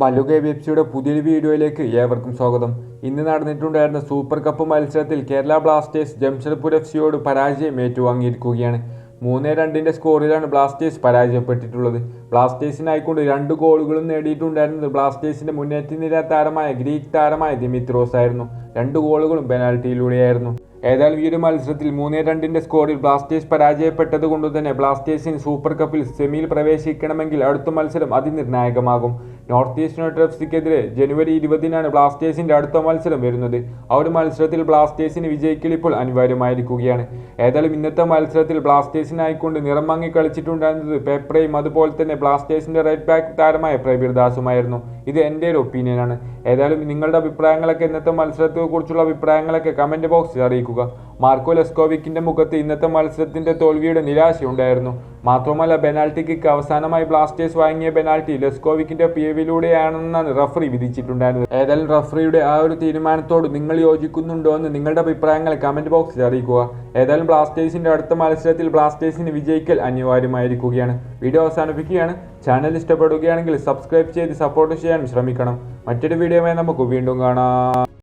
മല്ലുക വെബ്സിയുടെ പുതിയൊരു വീഡിയോയിലേക്ക് ഏവർക്കും സ്വാഗതം. ഇന്ന് നടന്നിട്ടുണ്ടായിരുന്ന സൂപ്പർ കപ്പ് മത്സരത്തിൽ കേരള ബ്ലാസ്റ്റേഴ്സ് ജംഷഡ്പൂർ എഫ് സിയോട് പരാജയം ഏറ്റുവാങ്ങിയിരിക്കുകയാണ്. മൂന്ന് രണ്ടിന്റെ സ്കോറിലാണ് ബ്ലാസ്റ്റേഴ്സ് പരാജയപ്പെട്ടിട്ടുള്ളത്. ബ്ലാസ്റ്റേഴ്സിനായിക്കൊണ്ട് രണ്ട് ഗോളുകളും നേടിയിട്ടുണ്ടായിരുന്നത് ബ്ലാസ്റ്റേഴ്സിന്റെ മുന്നേറ്റ നിര താരമായ ഗ്രീക്ക് താരമായ ദിമിത്രോസ് ആയിരുന്നു. രണ്ട് ഗോളുകളും പെനാൽറ്റിയിലൂടെയായിരുന്നു. ഏതായാലും ഈ ഒരു മത്സരത്തിൽ മൂന്ന് രണ്ടിന്റെ സ്കോറിൽ ബ്ലാസ്റ്റേഴ്സ് പരാജയപ്പെട്ടത് കൊണ്ട് തന്നെ ബ്ലാസ്റ്റേഴ്സിന് സൂപ്പർ കപ്പിൽ സെമിയിൽ പ്രവേശിക്കണമെങ്കിൽ അടുത്ത മത്സരം അതിനിർണായകമാകും. നോർത്ത് ഈസ്റ്റ് യുണൈറ്റഡ് എഫ് സിക്കെതിരെ ജനുവരി ഇരുപതിനാണ് ബ്ലാസ്റ്റേഴ്സിന്റെ അടുത്ത മത്സരം വരുന്നത്. ആ ഒരു മത്സരത്തിൽ ബ്ലാസ്റ്റേഴ്സിന് വിജയിക്കൽ ഇപ്പോൾ അനിവാര്യമായിരിക്കുകയാണ്. ഏതായാലും ഇന്നത്തെ മത്സരത്തിൽ ബ്ലാസ്റ്റേഴ്സിനായിക്കൊണ്ട് നിറം മങ്ങി കളിച്ചിട്ടുണ്ടായിരുന്നത് പേപ്രയും അതുപോലെ തന്നെ ബ്ലാസ്റ്റേഴ്സിന്റെ റൈറ്റ് ബാക്ക് താരമായ പ്രബീർ ദാസുമായിരുന്നു. ഇത് എന്റെ ഒരു ഒപ്പീനിയനാണ് ഏതായാലും നിങ്ങളുടെ അഭിപ്രായങ്ങളൊക്കെ ഇന്നത്തെ മത്സരത്തെ കുറിച്ചുള്ള അഭിപ്രായങ്ങളൊക്കെ കമന്റ് ബോക്സിൽ അറിയിക്കുക. മാർക്കോ ലെസ്കോവിക്കിന്റെ മുഖത്ത് ഇന്നത്തെ മത്സരത്തിന്റെ തോൽവിയുടെ നിരാശയുണ്ടായിരുന്നു. മാത്രമല്ല പെനാൽറ്റി കിക്ക് അവസാനമായി ബ്ലാസ്റ്റേഴ്സ് വാങ്ങിയ പെനാൽറ്റി ലെസ്കോവിക്കിന്റെ പിയവിലൂടെയാണെന്നാണ് റഫറി വിധിച്ചിട്ടുണ്ടായിരുന്നത് ഏതായാലും റഫറിയുടെ ആ ഒരു തീരുമാനത്തോട് നിങ്ങൾ യോജിക്കുന്നുണ്ടോ എന്ന് നിങ്ങളുടെ അഭിപ്രായങ്ങൾ കമന്റ് ബോക്സിൽ അറിയിക്കുക. ഏതായാലും ബ്ലാസ്റ്റേഴ്സിന്റെ അടുത്ത മത്സരത്തിൽ ബ്ലാസ്റ്റേഴ്സിന് വിജയിക്കൽ അനിവാര്യമായിരിക്കുകയാണ്. വീഡിയോ അവസാനിപ്പിക്കുകയാണ്. ചാനൽ ഇഷ്ടപ്പെടുകയാണെങ്കിൽ സബ്സ്ക്രൈബ് ചെയ്ത് സപ്പോർട്ട് ചെയ്യാൻ ശ്രമിക്കണം. മറ്റൊരു വീഡിയോയുമായി നമുക്ക് വീണ്ടും കാണാം.